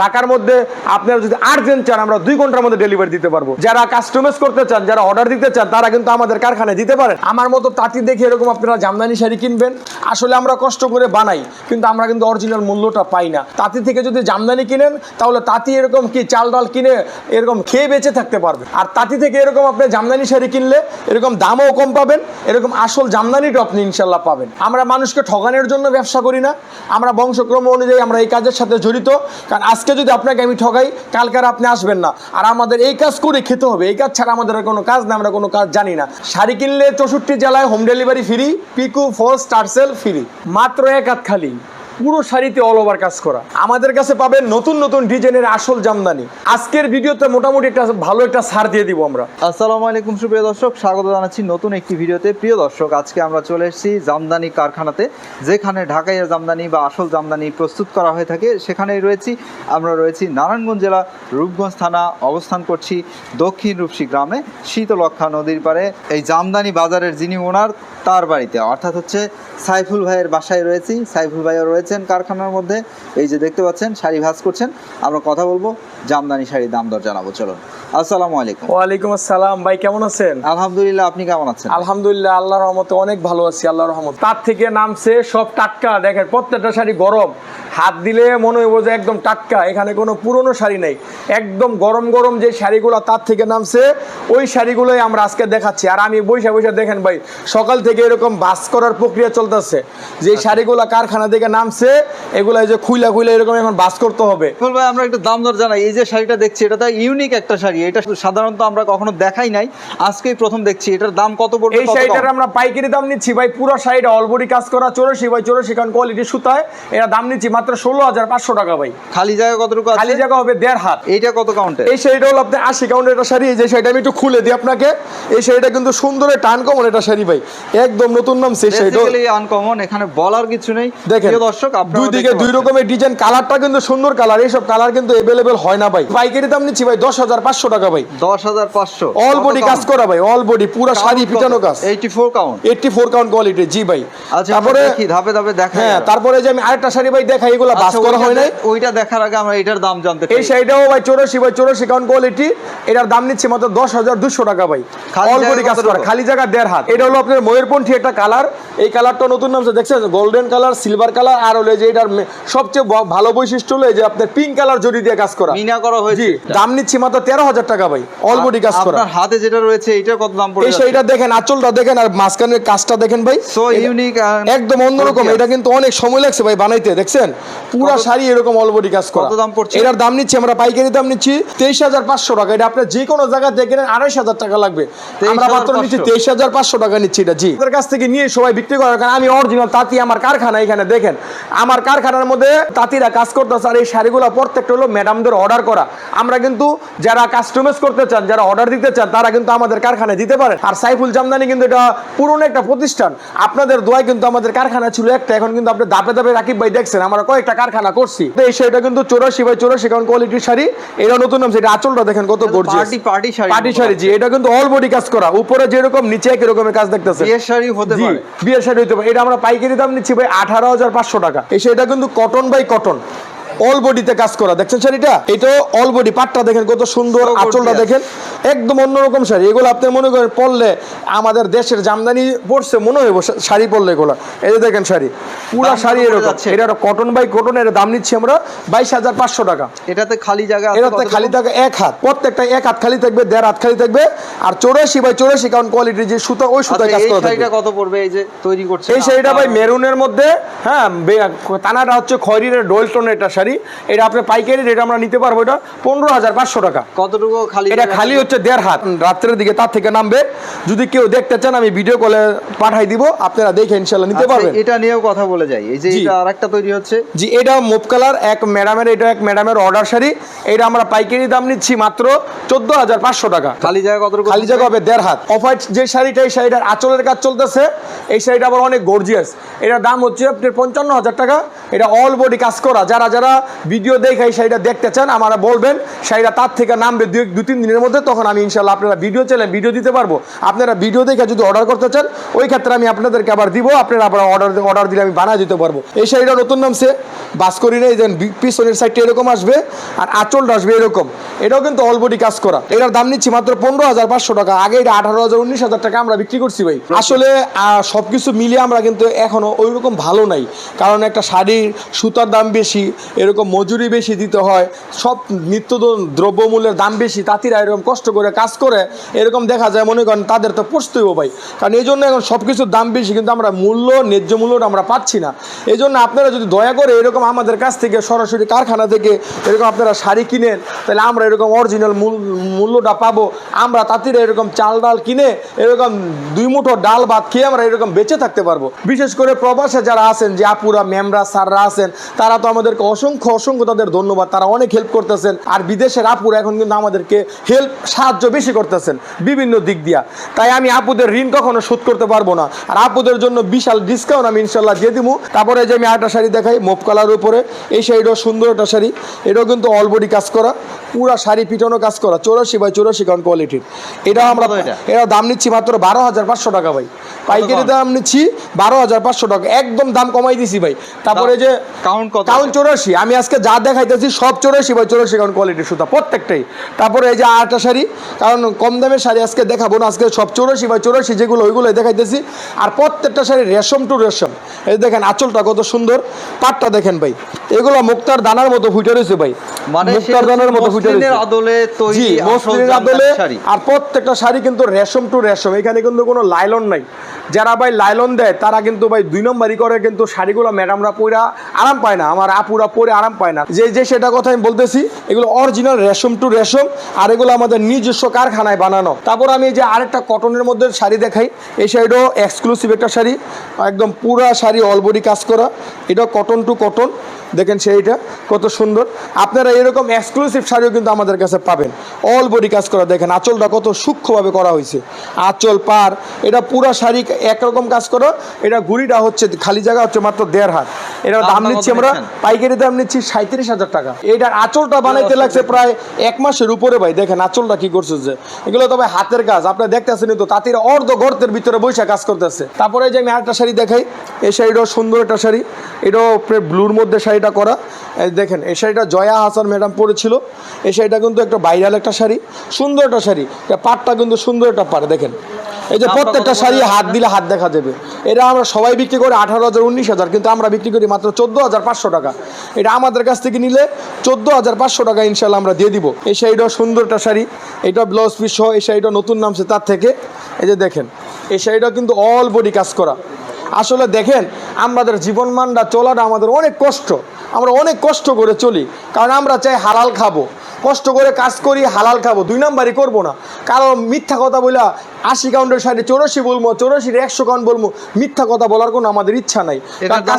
ঢাকার মধ্যে আপনারা যদি আর্জেন্ট চান, আমরা দুই ঘণ্টার মধ্যে ডেলিভারি দিতে পারব। যারা কাস্টমাইজ করতে চান, যারা অর্ডার দিতে চান, তারা কিন্তু আমাদের কারখানায় দিতে পারেন। আমার মতো তাঁতি দেখে এরকম আপনারা জামদানি শাড়ি কিনবেন, আসলে আমরা কষ্ট করে বানাই, কিন্তু আমরা কিন্তু অরিজিনাল মূল্যটা পাই না। তাঁতি থেকে যদি জামদানি কিনেন, তাহলে তাঁতি এরকম কি চাল ডাল কিনে এরকম খেয়ে বেঁচে থাকতে পারবে। আর তাঁতি থেকে এরকম আপনি জামদানি শাড়ি কিনলে, এরকম দামও কম পাবেন, এরকম আসল জামদানিটা আপনি ইনশাল্লাহ পাবেন। আমরা মানুষকে ঠগানোর জন্য ব্যবসা করি না। আমরা বংশক্রম অনুযায়ী আমরা এই কাজের সাথে জড়িত, কারণ আজকে যদি আপনাকে আমি ঠকাই কালকার আপনি আসবেন না। আর আমাদের এই কাজ করে খেতে হবে। এই কাজ ছাড়া আমাদের কোনো কাজ না, আমরা কোনো কাজ জানি না। শাড়ি কিনলে চৌষট্টি জেলায় হোম ডেলিভারি ফ্রি পিকু ফোর স্টারসেল ফ্রি মাত্র এক হাত খালি। পুরো শাড়িতে অল ওভার কাজ করা। আমাদের কাছে পাবেন নতুন নতুন ডিজাইনের আসল জামদানি। আজকের ভিডিওতে মোটামুটি একটা ভালো একটা সার দিয়ে দিব আমরা। আসসালামু আলাইকুম, সুপ্রিয় দর্শক। স্বাগত জানাচ্ছি নতুন একটি ভিডিওতে। প্রিয় দর্শক, আজকে আমরা চলে এসেছি জামদানি কারখানাতে, যেখানে ঢাকাইয়া জামদানি বা আসল জামদানি প্রস্তুত করা হয়ে থাকে। সেখানেই রয়েছি। আমরা রয়েছি নারায়ণগঞ্জ জেলা রূপগঞ্জ থানা, অবস্থান করছি দক্ষিণ রূপসী গ্রামে শীতলক্ষা নদীর পারে এই জামদানি বাজারের যিনি ওনার, তার বাড়িতে। অর্থাৎ হচ্ছে সাইফুল ভাইয়ের বাসায় রয়েছি। সাইফুল ভাইও রয়েছেন কারখানার মধ্যে। এই যে দেখতে পাচ্ছেন শাড়ি ভাজ করছেন। আমরা কথা বলব জামদানি শাড়ির দাম দর জানাব চলুন। আসসালামু আলাইকুম। ওয়ালাইকুম আসসালাম ভাই কেমন আছেন? আলহামদুলিল্লাহ আপনি কেমন আছেন? আলহামদুলিল্লাহ আল্লাহর রহমতে অনেক ভালো আছি আল্লাহর রহমত। তার থেকে নামছে সব টাটকা দেখেন প্রত্যেকটা শাড়ি গরম। হাত দিলে মনে হইব যে একদম টাটকা এখানে কোনো পুরনো শাড়ি নেই। একদম গরম গরম যে শাড়িগুলো তার থেকে নামছে ওই শাড়িগুলোই আমরা আজকে দেখাচ্ছি। আর আমি বৈশা বৈশা দেখেন ভাই সকাল থেকে এরকম বাস করার প্রক্রিয়া চলতেছে। যে শাড়িগুলো কারখানা থেকে নামছে এগুলো এই যে খুইলা খুইলা এরকম এখন বাস করতে হবে। ভাই আমরা একটু দাম দর জানাই। এই যে শাড়িটা দেখছি এটা তো ইউনিক একটা শাড়ি। এটা সাধারণত আমরা কখনো দেখাই নাই। আজকেই প্রথম দেখছি এটার দাম কত পড়বে এই শাড়িটার আমরা পাইকারি দাম নিচ্ছি ভাই পুরো শাড়িটা অলবডি কাজ করা চৌরাশি বাই চৌরাশি কারণ কোয়ালিটি সুতায়। এটা দাম নিচ্ছি মাত্র ষোলো হাজার পাঁচশো টাকা ভাই। খালি জায়গা কতটুকু খালি জায়গা হবে দেড় হাত। এইটা কত কাউন্টে এই শাড়িটা হলো আপনি আশি কাউন্টের একটা শাড়ি। এই যে শাড়িটা আমি একটু খুলে দিই আপনাকে। এই শাড়িটা কিন্তু সুন্দর টান কমন এটা শাড়ি ভাই। একদম নতুন নাম সেই শাড়িটা। আনকমন এখানে বলার কিছু নেই। দেখেন। প্রিয় দর্শক দুই দিকে দুই রকমের ডিজাইন কালারটা কিন্তু সুন্দর কালার এইসব কালার কিন্তু এভেলেবেল হয় না ভাই। পাইকারি দাম নিচ্ছি ভাই দশ হাজার পাঁচশো টাকা ভাই। দশ হাজার পাঁচশো। অল বডি কাজ করা ভাই অল বডি পুরো শাড়ি পিটানো কাজ। Eighty four count eighty four count quality জি ভাই। আচ্ছা তারপরে ধাপে ধাপে দেখা হ্যাঁ তারপরে যে আমি আরেকটা শাড়ি ভাই দেখাই এগুলো বাস আচ্ছা, করা হয় নাই। ওইটা দেখার আগে আমরা এটার দাম জানতে এই শাড়িটাও ভাই চৌরাশি বাই চৌরাশি কাউন্ট কোয়ালিটি এটার দাম নিচ্ছে মাত্র দশ হাজার দুশো টাকা ভাই। অল বডি কাজ করা খালি জায়গা দেড় হাত। এটা হলো আপনার ময়ূরপন্থী একটা কালার এই কালারটা নতুন নামছে দেখছেন? গোল্ডেন কালার সিলভার কালার আর হলো যে এটার সবচেয়ে ভালো বৈশিষ্ট্য হলো যে আপনার পিঙ্ক কালার জড়ি দিয়ে কাজ করা। মিনা করা হয়েছে। দাম নিচ্ছি মাত্র তেরো হাজার টাকা ভাই অল বডি কাজ করা। আপনার হাতে যেটা রয়েছে এইটার কত দাম পড়ে এই শাড়িটা দেখেন আঁচলটা দেখেন আর মাঝখানের কাজটা দেখেন ভাই। সো ইউনিক একদম অন্যরকম এটা কিন্তু অনেক সময় লাগছে ভাই বানাইতে দেখছেন? পুরো শাড়ি এরকম অলবডি কাজ করা। কত দাম পড়ছে? এটার দাম নিচ্ছি আমরা পাইকারি দাম নিচ্ছি তেইশ হাজার পাঁচশো টাকা। এটা আপনার যে কোনো জায়গা থেকে আড়াইশ হাজার টাকা লাগবে। আমরা মাত্র 23,500 নিচ্ছি তেইশ হাজার পাঁচশো টাকা নিচ্ছি এটা জি। ওদের কাছ থেকে নিয়ে সবাই বিক্রি করার কারণ আমি অরিজিনাল তাঁতি আমার কারখানা এখানে দেখেন। আমার কারখানার মধ্যে তাঁতিরা কাজ করতেছে আর এই শাড়িগুলো প্রত্যেকটা হলো ম্যাডামদের অর্ডার করা। আমরা কিন্তু যারা কাস্টমাইজ করতে চান যারা অর্ডার দিতে চান তারা কিন্তু আমাদের কারখানায় দিতে পারেন। আর সাইফুল জামদানি কিন্তু এটা পুরনো একটা প্রতিষ্ঠান। আপনাদের দোয়ায় কিন্তু আমাদের কারখানা ছিল একটা এখন কিন্তু আপনি দাপে দাপে রাকিব ভাই দেখছেন আমরা কয়েকটা কারখানা করছি। তো এই শাড়িটা কিন্তু চৌরাশি বাই চৌরাশি কারণ কোয়ালিটির শাড়ি এটা নতুন নাম সেটা আঁচলটা দেখেন কত party party sari party sari জি এটা কিন্তু অল বডি কাজ করা উপরে যেরকম নিচে একই রকমের কাজ দেখতেছে বিয়ের শাড়ি হতে পারে। বিয়ের শাড়ি হতে পারে। এটা আমরা পাইকারি দাম নিচ্ছি ভাই আঠারো হাজার পাঁচশো টাকা। এই শাড়িটা কিন্তু কটন বাই কটন অল বডিতে কাজ করা। দেখছেন শাড়িটা? এটা অল বডি পাটটা দেখেন কত সুন্দর আঁচলটা দেখেন। একদম অন্যরকম শাড়ি। এগুলো আপনি মনে করেন পড়লে আমাদের দেশের জামদানি পড়ছে মনে হইব শাড়ি পরলে এগুলো। এই যে দেখেন শাড়ি। পুরা শাড়ি এরকম? এটা কটন বাই কটন এর দাম নিচ্ছি আমরা বাইশ হাজার পাঁচশো টাকা। এটাতে খালি জায়গা এটাতে খালি থাকে এক হাত। প্রত্যেকটা এক হাত খালি থাকবে দেড় হাত খালি থাকবে। আর চৌরাশি বাই চৌরাশি কারণ কোয়ালিটির যে সুতা ওই সুতায় আচ্ছা, কাজ এই করা থাকবে। কত পড়বে? এই যে তৈরি করছে এই শাড়িটা ভাই মেরুনের মধ্যে হ্যাঁ তানাটা হচ্ছে খয়রির একটা শাড়ি। এটা আপনি পাইকারি রেট আমরা নিতে পারব এটা পনেরো হাজার পাঁচশো টাকা। কতটুকু খালি এটা খালি হচ্ছে দেড় হাত। রাত্রের দিকে তার থেকে নামবে। যদি কেউ দেখতে চান আমি ভিডিও কলে পাঠাই দিব। আপনারা দেখে ইনশাল্লাহ নিতে আচ্ছা, পারবেন। এটা নিয়েও কথা যাই এই যে এটা আরেকটা তৈরি হচ্ছে। জি এটা কালার এক ম্যাডামের এটা এক ম্যাডামের অর্ডার শাড়ি। এটা আমরা পাইকারি দাম নিচ্ছি মাত্র চোদ্দ হাজার পাঁচশো টাকা। খালি জায়গা খালি জায়গা হবে দেড় হাত। অফ হোয়াইট যে শাড়িটা এই শাড়িটার আঁচলের কাজ চলতেছে। এই শাড়িটা আবার অনেক গর্জিয়াস এটার দাম হচ্ছে আপনার পঞ্চান্ন হাজার টাকা। এটা অল বডি কাজ করা। যারা যারা ভিডিও দেখাই শাড়িটা দেখতে চান আমারা বলবেন শাড়িটা তার থেকে নামবে দু দু তিন দিনের মধ্যে তখন আমি ইনশাল্লাহ আপনারা ভিডিও চাইলেন ভিডিও দিতে পারব। আপনারা ভিডিও দেখে যদি অর্ডার করতে চান ওই ক্ষেত্রে আমি আপনাদেরকে আবার দিব। আপনারা আবার অর্ডার অর্ডার দিলে আমি বানিয়ে দিতে পারব। এই শাড়িটা নতুন নামছে, বাস করি নেই, যেন পিছনের সাইডটা এরকম আসবে আর আঁচলটা আসবে এরকম। এটাও কিন্তু অলবডি কাজ করা। এটার দাম নিচ্ছি মাত্র পনেরো হাজার পাঁচশো টাকা। আগে এটা আঠারো হাজার, উনিশ হাজার টাকা আমরা বিক্রি করছি ভাই। আসলে সব কিছু মিলিয়ে আমরা কিন্তু এখনও ওই রকম ভালো নাই। কারণ একটা শাড়ির সুতার দাম বেশি, এরকম মজুরি বেশি দিতে হয়, সব নিত্য দ্রব্যমূল্যের দাম বেশি, তাঁতিরা এরকম কষ্ট করে কাজ করে, এরকম দেখা যায়, মনে করেন তাদের তো পড়তেইও ভাই। কারণ এই জন্য এখন সব কিছুর দাম বেশি, কিন্তু আমরা মূল্য, ন্যায্য মূল্যটা আমরা পাচ্ছি না। এই জন্য আপনারা যদি দয়া করে এরকম আমাদের কাছ থেকে সরাসরি কারখানা থেকে এরকম আপনারা শাড়ি কিনেন, তাহলে আমরা এরকম অরিজিনাল মূল্যটা পাবো। আমরা তাঁতিরা এরকম চাল ডাল কিনে এরকম দুই মুঠো ডাল ভাত খেয়ে আমরা এরকম বেঁচে থাকতে পারব। বিশেষ করে প্রবাসে যারা আছেন, যে আপুরা, ম্যামরা, স্যাররা আছেন, তারা তো আমাদেরকে অসংখ্য অসংখ্য তাদের ধন্যবাদ। তারা অনেক হেল্প করতেছেন। আর বিদেশের আপুরা এখন কিন্তু আমাদেরকে হেল্প সাহায্য বেশি করতেছেন বিভিন্ন দিক দিয়া। তাই আমি আপুদের ঋণ কখনো শোধ করতে পারব না। আর আপুদের জন্য বিশাল ডিসকাউন্ট আমি ইনশাল্লাহ দিয়ে দিব। তারপরে যে আমি আরেকটা শাড়ি দেখাই মোপ কালার উপরে। এই শাড়িটাও সুন্দর একটা শাড়ি। এটাও কিন্তু অলবডি কাজ করা। পুরা শাড়ি পিটানো কাজ করা। চৌরাশি বাই চৌরাশি কারণ কোয়ালিটির এটা আমরা এটা? দাম নিচ্ছি মাত্র বারো হাজার পাঁচশো টাকা ভাই। পাইকারি দাম? নিচ্ছি বারো হাজার পাঁচশো টাকা। একদম দাম কমাই দিছি ভাই। তারপরে যে কাউন্ট কাউন্ট চৌরাশি। আমি আজকে যা দেখাইতেছি সব চৌরাশি বাই চৌরাশি কারণ কোয়ালিটির সুতা প্রত্যেকটাই। তারপরে এই যে আটটা শাড়ি কারণ কম দামের শাড়ি আজকে দেখাবো না। আজকে সব চৌরাশি বাই চৌরাশি যেগুলো ওইগুলোই দেখাইতেছি। আর প্রত্যেকটা শাড়ি রেশম টু রেশম। এই দেখেন আঁচলটা কত সুন্দর পাটটা দেখেন ভাই। এগুলো মুক্তার দানার মতো ফুটে রয়েছে ভাই। মানে মুক্তার দানার মতো ফুটে রয়েছে। আদলে তৈরি আদলে আর প্রত্যেকটা শাড়ি কিন্তু রেশম টু রেশম। এখানে কিন্তু কোনো লাইলন নাই। যারা ভাই লাইলন দেয়, তারা কিন্তু ভাই দুই নম্বরই করে, কিন্তু শাড়িগুলো ম্যাডামরা পরে আরাম পায় না, আমার আপুরা পরে আরাম পায় না। যে যে সেটা কথা আমি বলতেছি, এগুলো অরিজিনাল রেশম টু রেশম, আর এগুলো আমাদের নিজস্ব কারখানায় বানানো। তারপর আমি যে আরেকটা কটনের মধ্যে শাড়ি দেখাই, এই শাড়িটাও এক্সক্লুসিভ একটা শাড়ি, একদম পুরা শাড়ি অলবডি কাজ করা। এটা কটন টু কটন দেখেন সেইটা, কত সুন্দর। আপনারা এরকম এক্সক্লুসিভ শাড়িও কিন্তু আমাদের কাছে পাবেন। অল বডি কাজ করা, দেখেন আঁচলটা কত সূক্ষ্মভাবে করা হয়েছে। আঁচল পার, এটা পুরা শাড়ি একরকম কাজ করো এটা গুড়িটা হচ্ছে খালি জায়গা হচ্ছে মাত্র দেড় হাত। এটার দাম নিচ্ছি আমরা পাইকারি দাম নিচ্ছি সাঁত্রিশ হাজার টাকা। এটার আঁচলটা বানাইতে লাগছে প্রায় এক মাসের উপরে ভাই দেখেন আঁচলটা কি করছে যে। এগুলো তবে হাতের কাজ আপনারা দেখতেছেন তো তাঁতিরা অর্ধ গর্তের ভিতরে বৈশা কাজ করতেছে। তারপরে যে আমি আরেকটা শাড়ি দেখাই এই শাড়িটাও সুন্দর একটা শাড়ি। এটাও ব্লুর মধ্যে শাড়িটা করা। দেখেন এই শাড়িটা জয়া হাসান ম্যাডাম পরেছিল। এই শাড়িটা কিন্তু একটা ভাইরাল একটা শাড়ি সুন্দর একটা শাড়ি। পাটটা কিন্তু সুন্দর একটা পাট দেখেন। এই যে প্রত্যেকটা শাড়ি হাত দিলে হাত দেখা যাবে। এটা আমরা সবাই বিক্রি করি আঠারো হাজার উনিশ হাজার কিন্তু আমরা বিক্রি করি মাত্র চোদ্দ হাজার পাঁচশো টাকা। এটা আমাদের কাছ থেকে নিলে চোদ্দ হাজার পাঁচশো টাকা ইনশাল্লাহ আমরা দিয়ে দিব। এই শাড়িটাও সুন্দর একটা শাড়ি এটা ব্লাউজ পিস সহ এই শাড়িটা নতুন নামছে তার থেকে। এই যে দেখেন এই শাড়িটা কিন্তু অল বডি কাজ করা। আসলে দেখেন আমাদের জীবনমানটা চলাটা আমাদের অনেক কষ্ট। আমরা অনেক কষ্ট করে চলি কারণ আমরা চাই হালাল খাব। কষ্ট করে কাজ করি হালাল খাব দুই নাম্বারই করব না। কারণ মিথ্যা কথা বলা আশি কাউন্টের সাইডে চৌরাশি বলব চৌরাশির একশো কাউন্ট বলব মিথ্যা কথা বলার কোনো আমাদের ইচ্ছা নাই।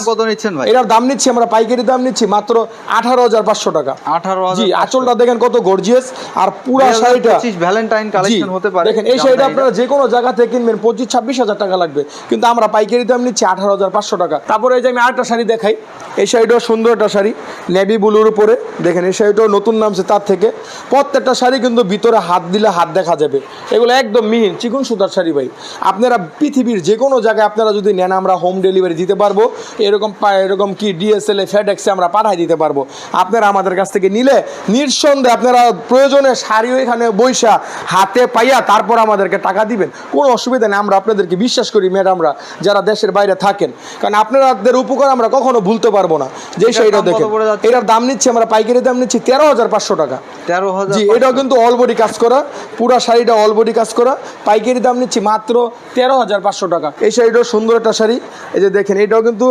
কত নিচ্ছেন ভাই? এটার দাম নিচ্ছি আমরা পাইকারি দাম নিচ্ছি মাত্র আঠারো হাজার পাঁচশো টাকা। আঠারো জি আঁচলটা দেখেন কত গর্জিয়াস আর পুরা শাড়িটা ভ্যালেন্টাইন কালেকশন হতে পারে। দেখেন এই শাড়িটা আপনারা যে কোনো জায়গা থেকে কিনবেন পঁচিশ ছাব্বিশ হাজার টাকা লাগবে। কিন্তু আমরা পাইকারি দাম নিচ্ছি আঠারো হাজার পাঁচশো টাকা। তারপরে এই যে আমি আরেকটা শাড়ি দেখাই। এই শাড়িটাও সুন্দর একটা শাড়ি নেভি ব্লুর উপরে। দেখেন এই শাড়িটাও নতুন নামছে তার থেকে। প্রত্যেকটা শাড়ি কিন্তু ভিতরে হাত দিলে হাত দেখা যাবে। এগুলো একদম মিহিন চিকন সুতার শাড়ি ভাই। আপনারা পৃথিবীর যে কোনো জায়গায় আপনারা যদি নেন আমরা হোম ডেলিভারি দিতে পারব। এরকম এরকম কি ডিএসএল এ ফেডেক্সে আমরা পাঠাই দিতে পারব। আপনারা আমাদের কাছ থেকে নিলে নিঃসন্দেহে আপনারা প্রয়োজনে শাড়িও এখানে বৈশা হাতে পাইয়া তারপর আমাদেরকে টাকা দিবেন। কোনো অসুবিধা নেই আমরা আপনাদেরকে বিশ্বাস করি ম্যাডামরা যারা দেশের বাইরে থাকেন। কারণ আপনাদের উপকার আমরা কখনো ভুলতে পারব না। যে সেইটা দেখেন যাচ্ছে? এটার দাম নিচ্ছি আমরা পাইকারি দাম নিচ্ছি তেরো হাজার পাঁচশো টাকা। তেরো হাজার জি এটাও কিন্তু অলবডি কাজ করা পুরা শাড়িটা অলবডি কাজ করা। পাইকারি দাম নিচ্ছি মাত্র তেরো হাজার পাঁচশো টাকা। এই শাড়িটাও সুন্দর একটা শাড়ি। এই যে দেখেন এটাও কিন্তু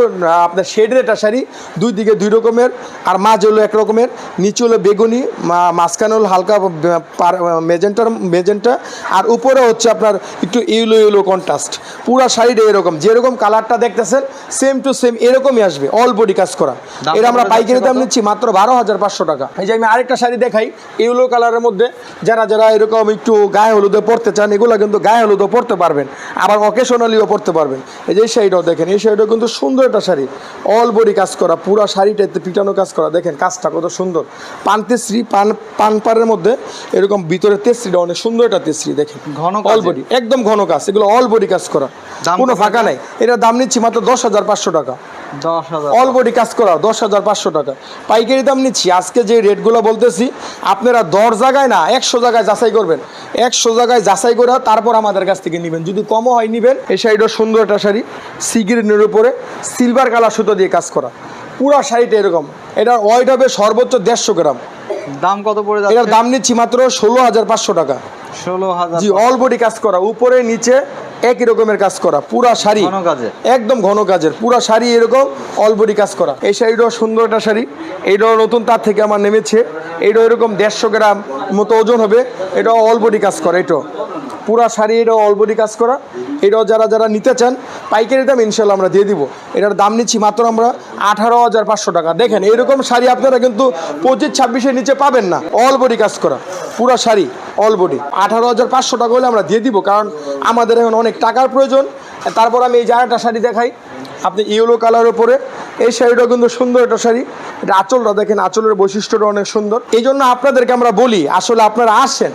আপনার শেডের একটা শাড়ি দুই দিকে দুই রকমের আর মাঝ হলো এক রকমের নিচে হলো বেগুনি মাঝখানে হলো হালকা মেজেন্টার মেজেন্টা আর উপরে হচ্ছে আপনার একটু ইউলো ইউলো কন্ট্রাস্ট পুরা শাড়িটা এরকম যেরকম কালারটা দেখতেছেন সেম টু সেম এরকমই আসবে অল বডি কাজ করা। এটা আমরা পাইকারি দাম নিচ্ছি মাত্র বারো হাজার পাঁচশো টাকা। এই যে আমি আরেকটা শাড়ি দেখাই ইউলো কালারের মধ্যে যারা যারা এরকম একটু গায়ে হলুদে পড়তে চান এগুলো কিন্তু গায়ে হলুদও পরতে পারবেন আবার অকেশনালিও পরতে পারবেন। এই যে এই শাড়িটাও দেখেন এই শাড়িটাও কিন্তু সুন্দর একটা শাড়ি। অল বডি কাজ করা পুরা শাড়িটাতে পিটানো কাজ করা। দেখেন কাজটা কত সুন্দর। পান তেশ্রী পান পান পাড়ের মধ্যে এরকম ভিতরে তেশ্রীটা অনেক সুন্দর একটা তেশ্রী দেখেন। ঘন অল বডি একদম ঘন কাজ। এগুলো অল বডি কাজ করা কোনো ফাঁকা নাই। এটার দাম নিচ্ছি মাত্র দশ হাজার পাঁচশো টাকা। অল বডি কাজ করা দশ হাজার পাঁচশো টাকা। পাইকারি দাম নিচ্ছি। আজকে যে রেটগুলো বলতেছি আপনারা দশ জায়গায় না একশো জায়গায় যাচাই করবেন। একশো জায়গায় যাচাই করে তারপর আমাদের কাছ থেকে নেবেন। যদি কমও হয় নেবেন এই শাড়িটা সুন্দর একটা শাড়ি সিগ্রিনের উপরে সিলভার কালার সুতো দিয়ে কাজ করা। পুরা শাড়িটা এরকম। এটার ওয়েট হবে সর্বোচ্চ দেড়শো গ্রাম। দাম কত পড়ে এটার দাম নিচ্ছি মাত্র ষোলো হাজার পাঁচশো টাকা। ষোলো হাজার জি অল বডি কাজ করা। উপরে নিচে একই রকমের কাজ করা পুরা শাড়ি। কাজের। একদম ঘন কাজের পুরা শাড়ি এরকম অল বডি কাজ করা। এই শাড়িটাও সুন্দর একটা শাড়ি। এইটাও নতুন তার থেকে আমার নেমেছে। এইটাও এরকম দেড়শো গ্রাম মতো ওজন হবে। এটাও অল বডি কাজ করা এটাও। পুরা শাড়ি এটাও অল বডি কাজ করা। এটাও যারা যারা নিতে চান পাইকারি দাম ইনশাল্লাহ আমরা দিয়ে দিব। এটার দাম নিচ্ছি মাত্র আমরা আঠারো হাজার পাঁচশো টাকা। দেখেন এরকম শাড়ি আপনারা কিন্তু পঁচিশ ছাব্বিশের নিচে পাবেন না। অল বডি কাজ করা পুরা শাড়ি। অল আঠারো হাজার পাঁচশো টাকা হলে আমরা দিয়ে দিব, কারণ আমাদের এখন অনেক টাকার প্রয়োজন। তারপর আমি এই জায়গাটা শাড়ি দেখাই, আপনি ইয়েলো কালার ওপরে এই শাড়িটা কিন্তু সুন্দর একটা শাড়ি। এটা আঁচলটা দেখেন, আঁচলের বৈশিষ্ট্যটা অনেক সুন্দর। এই জন্য আপনাদেরকে আমরা বলি, আসলে আপনারা আসেন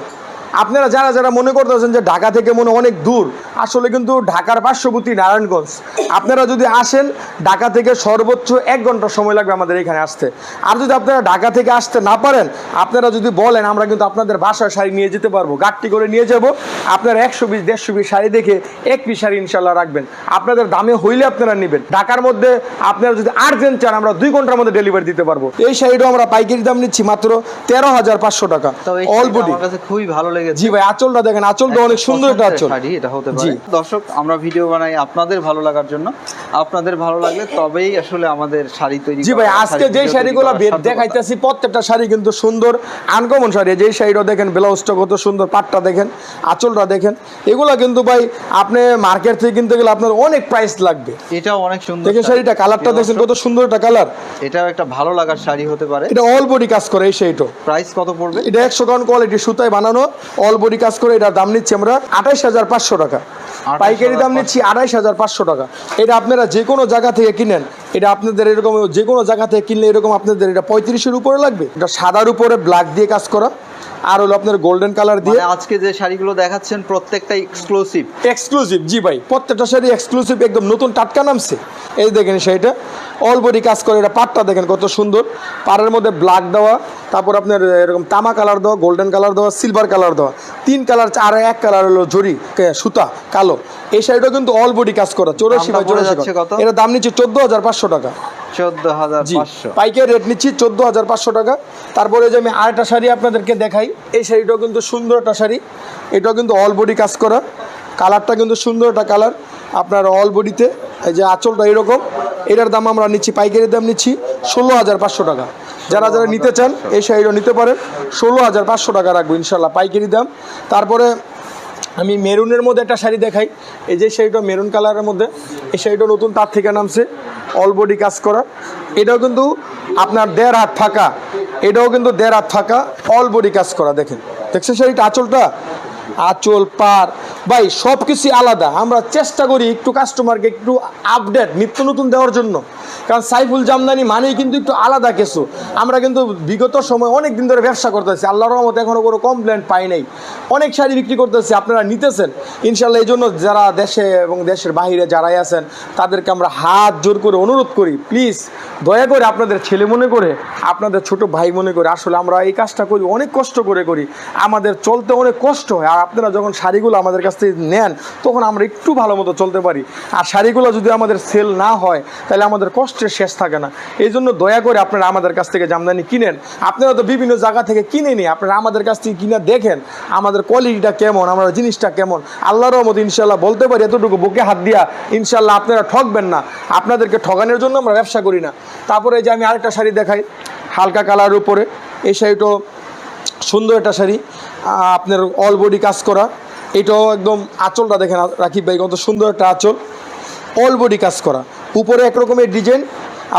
আপনারা যারা যারা মনে করতেছেন যে ঢাকা থেকে মনে হয় অনেক দূর আসলে কিন্তু ঢাকার পার্শ্ববর্তী নারায়ণগঞ্জ। আপনারা যদি আসেন ঢাকা থেকে সর্বোচ্চ এক ঘণ্টা সময় লাগবে আমাদের এখানে আসতে। আর যদি আপনারা ঢাকা থেকে আসতে না পারেন আপনারা যদি বলেন আমরা কিন্তু আপনাদের বাসায় শাড়ি নিয়ে যেতে পারব। গাড়টি করে নিয়ে যাব আপনারা একশো পিস দেড়শো পিস শাড়ি দেখে এক পিস শাড়ি ইনশাল্লাহ রাখবেন। আপনাদের দামে হইলে আপনারা নেবেন। ঢাকার মধ্যে আপনারা যদি আর্জেন্ট চান আমরা দুই ঘণ্টার মধ্যে ডেলিভারি দিতে পারব। এই শাড়িটাও আমরা পাইকারি দাম নিচ্ছি মাত্র তেরো হাজার পাঁচশো টাকা। তো এই অল শাড়িটা জি ভাই আঁচলটা দেখেন আঁচলটা অনেক সুন্দর একটা আঁচল। এটা হতে পারে। দর্শক আমরা ভিডিও বানাই আপনাদের ভালো লাগার জন্য। আপনাদের ভালো লাগলে তবেই আসলে আমাদের শাড়ি তৈরি জি ভাই আজকে video শাড়িগুলো দেখাইতেছি প্রত্যেকটা শাড়ি কিন্তু সুন্দর আনকমন শাড়ি। যেই শাড়িটা দেখেন ব্লাউজটা কত সুন্দর পাটটা দেখেন আঁচলটা দেখেন। এগুলো কিন্তু ভাই আপনি মার্কেট থেকে কিনতে গেলে আপনার অনেক প্রাইস লাগবে। এটাও অনেক সুন্দর দেখেন শাড়িটা কালারটা দেখছেন কত সুন্দর একটা কালার এটাও একটা ভালো লাগার শাড়ি হতে পারে। এটা অল বডি কাজ করে এই শাড়িটা। প্রাইস কত পড়বে? এটা একশো কাউন্ট কোয়ালিটি সুতায় বানানো। অল বডি কাজ করে এটার দাম নিচ্ছি আমরা আঠাইশ হাজার পাঁচশো টাকা। পাইকারি দাম নিচ্ছি আড়াইশ হাজার পাঁচশো টাকা। এটা আপনারা যে কোনো জায়গা থেকে কিনেন এটা আপনাদের এরকম যে কোনো জায়গা থেকে কিনলে এরকম আপনাদের এটা পঁয়ত্রিশের উপরে লাগবে। এটা সাদার উপরে ব্ল্যাক দিয়ে কাজ করা। আর হলো আপনার গোল্ডেন কালার দিয়ে মানে আজকে যে শাড়িগুলো দেখাচ্ছেন প্রত্যেকটা এক্সক্লুসিভ এক্সক্লুসিভ জি ভাই। প্রত্যেকটা শাড়ি এক্সক্লুসিভ একদম নতুন টাটকা নামছে। এই দেখেন শাড়িটা। অল বডি কাজ করে এটা পাটটা দেখেন কত সুন্দর। পাড়ের মধ্যে ব্ল্যাক দেওয়া তারপর আপনার এরকম তামা কালার দেওয়া গোল্ডেন কালার দেওয়া সিলভার কালার দেওয়া। তিন কালার আর এক কালার হলো জরি সুতা কালো। এই শাড়িটা কিন্তু অল বডি কাজ করা চৌরাশি বাই চৌরাশি এটা দাম নিচ্ছে চোদ্দ হাজার পাঁচশো টাকা। চোদ্দ হাজার পাইকারি রেট নিচ্ছি চোদ্দ হাজার পাঁচশো টাকা। তারপরে যে আমি আরেকটা শাড়ি আপনাদেরকে দেখাই এই শাড়িটাও কিন্তু সুন্দর একটা শাড়ি। এটাও কিন্তু অল বডি কাজ করা। কালারটা কিন্তু সুন্দর একটা কালার। আপনার অল বডিতে এই যে আঁচলটা এরকম এটার দাম আমরা নিচ্ছি পাইকারি দাম নিচ্ছি ষোলো হাজার পাঁচশো টাকা। যারা যারা নিতে চান এই শাড়িটা নিতে পারেন। ষোলো হাজার পাঁচশো টাকা রাখব ইনশাল্লাহ পাইকারি দাম। তারপরে আমি মেরুনের মধ্যে একটা শাড়ি দেখাই। এই যে শাড়িটা মেরুন কালারের মধ্যে, এই শাড়িটা নতুন তার থেকে নামছে অল বডি কাজ করা। এটাও কিন্তু আপনার দেড় হাত ফাঁকা, এটাও কিন্তু দেড় হাত ফাঁকা অল বডি কাজ করা, দেখেন। দেখছেন শাড়িটা আঁচলটা? আঁচল, পার, ভাই সব কিছুই আলাদা। আমরা চেষ্টা করি একটু কাস্টমারকে একটু আপডেট নিত্য নতুন দেওয়ার জন্য। কারণ সাইফুল জামদানি মানেই কিন্তু একটু আলাদা কিছু। আমরা কিন্তু বিগত সময় অনেক দিন ধরে ব্যবসা করতেছি, আল্লাহর রহমতে এখনও কোনো কমপ্লেন পাই নাই। অনেক শাড়ি বিক্রি করতেছি, আপনারা নিতেছেন। ইনশাল্লাহ এই জন্য যারা দেশে এবং দেশের বাইরে যারাই আছেন, তাদেরকে আমরা হাত জোর করে অনুরোধ করি প্লিজ দয়া করে আপনাদের ছেলে মনে করে, আপনাদের ছোট ভাই মনে করে, আসলে আমরা এই কাজটা করি, অনেক কষ্ট করে করি। আমাদের চলতে অনেক কষ্ট হয়, আর আপনারা যখন শাড়িগুলো আমাদের কাছ থেকে নেন, তখন আমরা একটু ভালো মতো চলতে পারি। আর শাড়িগুলো যদি আমাদের সেল না হয়, তাহলে আমাদের কষ্টের শেষ থাকে না। এই জন্য দয়া করে আপনারা আমাদের কাছ থেকে জামদানি কিনেন। আপনারা তো বিভিন্ন জায়গা থেকে কিনে নিই আপনারা আমাদের কাছ থেকে কিনে দেখেন আমাদের কোয়ালিটিটা কেমন, আমরা জিনিসটা কেমন। আল্লাহর রহমত ইনশাল্লাহ বলতে পারি, এতটুকু বুকে হাত দিয়া ইনশাল্লাহ আপনারা ঠকবেন না। আপনাদেরকে ঠকানোর জন্য আমরা ব্যবসা করি না। তারপরে যে আমি আরেকটা শাড়ি দেখাই, হালকা কালার উপরে। এই শাড়িটাও সুন্দর একটা শাড়ি আপনার অল বডি কাজ করা। এটাও একদম আঁচলটা দেখেন রাকিব ভাই, কত সুন্দর একটা আঁচল। অল বডি কাজ করা। উপরে এক রকমের ডিজাইন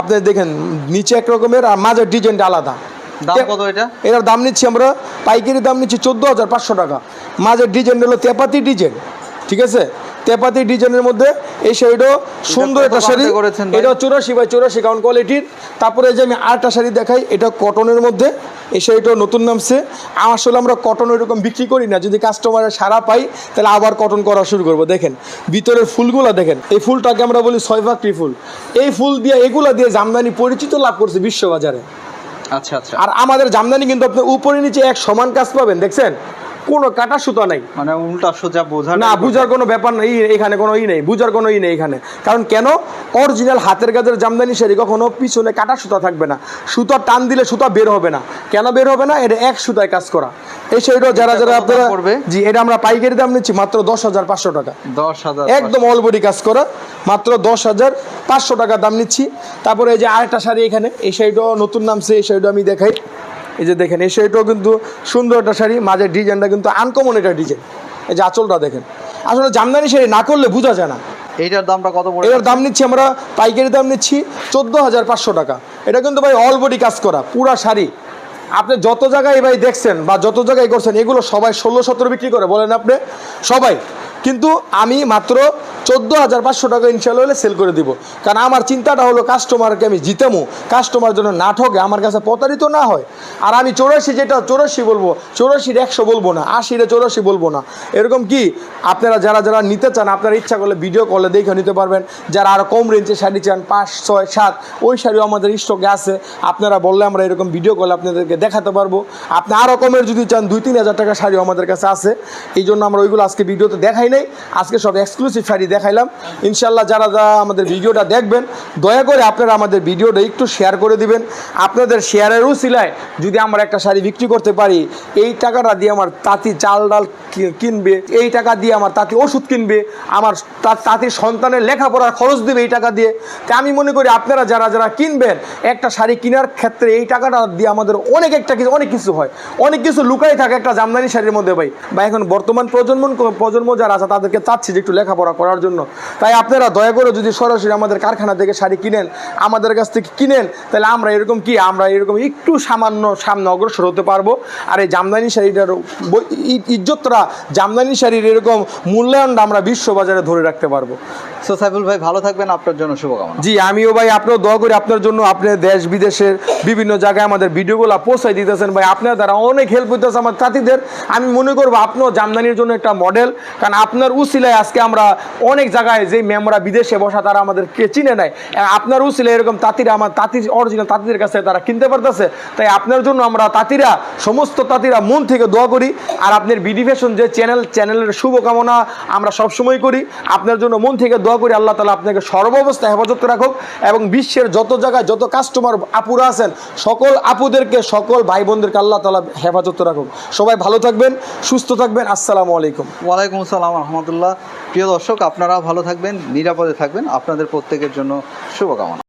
আপনি দেখেন নিচে এক রকমের আর মাঝের ডিজাইনটা আলাদা। দাম কত এটা? এটার দাম নিচ্ছি আমরা পাইকারি দাম নিচ্ছি চোদ্দ হাজার পাঁচশো টাকা। মাঝের ডিজাইন হলো তেপাতি ডিজাইন ঠিক আছে? তেপাতি ডিজাইনের মধ্যে এই শাড়িটাও সুন্দর একটা শাড়ি। করেছেন এটা চুরাশি বাই চুরাশি কাউন্ট কোয়ালিটির। তারপরে যে আমি আরেকটা শাড়ি দেখাই এটা কটনের মধ্যে। এই শাড়িটাও নতুন নামছে। আসলে আমরা কটন ওইরকম বিক্রি করি না। যদি কাস্টমারের সারা পাই তাহলে আবার কটন করা শুরু করব। দেখেন ভিতরের ফুলগুলো দেখেন। এই ফুলটাকে আমরা বলি ছয়ভাক্রি ফুল। এই ফুল দিয়ে এগুলা দিয়ে জামদানি পরিচিত লাভ করছে বিশ্ববাজারে। আচ্ছা আচ্ছা। আর আমাদের জামদানি কিন্তু আপনি উপরে নিচে এক সমান কাজ পাবেন দেখছেন? কোনো কাটা সুতা নাই। মানে উল্টা সোজা বোঝা না বুঝার কোনো ব্যাপার নেই এখানে কোনো ই নেই বুঝার কোনো ই নেই এখানে। কারণ কেন? অরিজিনাল হাতের কাজের জামদানি শাড়ি কখনো পিছনে কাটা সুতা থাকবে না। সুতা টান দিলে সুতা বের হবে না। কেন বের হবে না? এটা এক সুতায় কাজ করা। এই শাড়িটাও যারা যারা আপনারা পড়বে? জি এটা আমরা পাইকারি দাম নিচ্ছি মাত্র দশ হাজার পাঁচশো টাকা। দশ হাজার একদম অল বডি কাজ করা। মাত্র দশ হাজার পাঁচশো টাকা দাম নিচ্ছি। তারপরে এই যে আরেকটা শাড়ি এখানে। এই শাড়িটাও নতুন নামছে এই শাড়িটা আমি দেখাই। এই যে দেখেন এই শাড়িটাও কিন্তু সুন্দর একটা শাড়ি মাঝের ডিজাইনটা কিন্তু আনকমন এটা ডিজাইন। এই যে আঁচলটা দেখেন। আসলে জামদানি শাড়ি না করলে বোঝা যায় না। এইটার দামটা কত পড়ে? এটার দাম নিচ্ছি আমরা পাইকারি দাম নিচ্ছি চোদ্দ হাজার পাঁচশো টাকা। এটা কিন্তু ভাই অল বডি কাজ করা পুরা শাড়ি। আপনি যত জায়গায় ভাই দেখছেন বা যত জায়গায় করছেন এগুলো সবাই ষোলো সতেরো বিক্রি করে বলেন আপনি? সবাই। কিন্তু আমি মাত্র চোদ্দ হাজার পাঁচশো টাকা ইনশাল্লাহ হলে সেল করে দিব। কারণ আমার চিন্তাটা হলো কাস্টমারকে আমি জিতামো। কাস্টমার জন্য না ঠকে আমার কাছে প্রতারিত না হয়। আর আমি চৌরাশি যেটা, চৌরাশি বলব, চৌরাশির একশো বলব না, আশিরে চৌরাশি বলব না। এরকম কি? আপনারা যারা যারা নিতে চান, আপনারা ইচ্ছা করলে ভিডিও কলে দেখে নিতে পারবেন। যারা আরও কম রেঞ্জে শাড়ি চান, পাঁচ, ছয়, সাত, ওই শাড়িও আমাদের স্টকে আছে। আপনারা বললে আমরা এরকম ভিডিও কলে আপনাদেরকে দেখাতে পারব। আপনি আরও কমের যদি চান, দুই, তিন হাজার টাকা শাড়িও আমাদের কাছে আছে। এই জন্য আমরা ওইগুলো আজকে ভিডিওতে দেখাই নাই। আজকে সব এক্সক্লুসিভ শাড়ি দেখাইলাম। ইনশাল্লাহ যারা যারা আমাদের ভিডিওটা দেখবেন, দয়া করে আপনারা আমাদের ভিডিওটা একটু শেয়ার করে দিবেন। আপনাদের শেয়ারেরও উসিলায় যদি আমরা একটা শাড়ি বিক্রি করতে পারি, এই টাকাটা দিয়ে আমার তাঁতি চাল ডাল কিনবে, এই টাকা দিয়ে আমার তাঁতি ওষুধ কিনবে, আমার তা- তাঁতির সন্তানের লেখাপড়ার খরচ দেবে এই টাকা দিয়ে। তা আমি মনে করি আপনারা যারা যারা কিনবেন, একটা শাড়ি কেনার ক্ষেত্রে এই টাকাটা দিয়ে আমাদের অনেক একটা কিছু অনেক কিছু হয়। অনেক কিছু লুকাই থাকে একটা জামদানি শাড়ির মধ্যে ভাই। বা এখন বর্তমান প্রজন্ম প্রজন্ম যারা আছে তাদেরকে চাচ্ছি যে একটু লেখাপড়া করার জন্য। তাই আপনারা দয়া করে যদি সরাসরি আমাদের কারখানা থেকে শাড়ি কিনেন আমাদের কাছ থেকে কিনেন তাহলে আমরা এরকম কি আমরা এরকম একটু সামান্য সামনে অগ্রসর হতে পারব। আর এই জামদানি শাড়িটার ইজ্জতরা জামদানি শাড়ির এরকম মূল্যায়নটা আমরা বিশ্ববাজারে ধরে রাখতে পারব। সো সাইফুল ভাই ভালো থাকবেন আপনার জন্য শুভকামনা। জি আমিও ভাই আপনার দোয়া করি আপনার জন্য। আপনি দেশ বিদেশের বিভিন্ন জায়গায় আমাদের ভিডিওগুলো পৌঁছাই দিতেছেন ভাই। আপনার দ্বারা অনেক হেল্প হইতেছে আমার সাথীদের আমি মনে করব আপনিও জামদানির জন্য একটা মডেল কারণ আপনার উসিলায় আজকে আমরা অনেক জায়গায় যে ম্যামরা বিদেশে বসা, তারা আমাদেরকে চিনে নেয়। আপনার উসিলায় এরকম তাঁতিরা, আমার তাঁতি অরিজিনাল তাঁতিদের কাছে তারা কিনতে পারতেছে। তাই আপনার জন্য আমরা তাঁতিরা, সমস্ত তাঁতিরা মন থেকে দোয়া করি। আর আপনার বিডি ফ্যাশন যে চ্যানেল, চ্যানেলের শুভকামনা আমরা সবসময় করি। আপনার জন্য মন থেকে দোয়া করি, আল্লাহ তালা আপনাকে সর্বাবস্থায় হেফাজত রাখুক এবং বিশ্বের যত জায়গায় যত কাস্টমার আপুরা আছেন, সকল আপুদেরকে, সকল ভাই বোনদেরকে আল্লাহ তালা হেফাজত রাখুক। সবাই ভালো থাকবেন, সুস্থ থাকবেন। আসসালামু আলাইকুম। ওয়ালাইকুম আসসালাম। রহমতুল্লাহ। প্রিয় দর্শক আপনারা ভালো থাকবেন নিরাপদে থাকবেন। আপনাদের প্রত্যেকের জন্য শুভকামনা।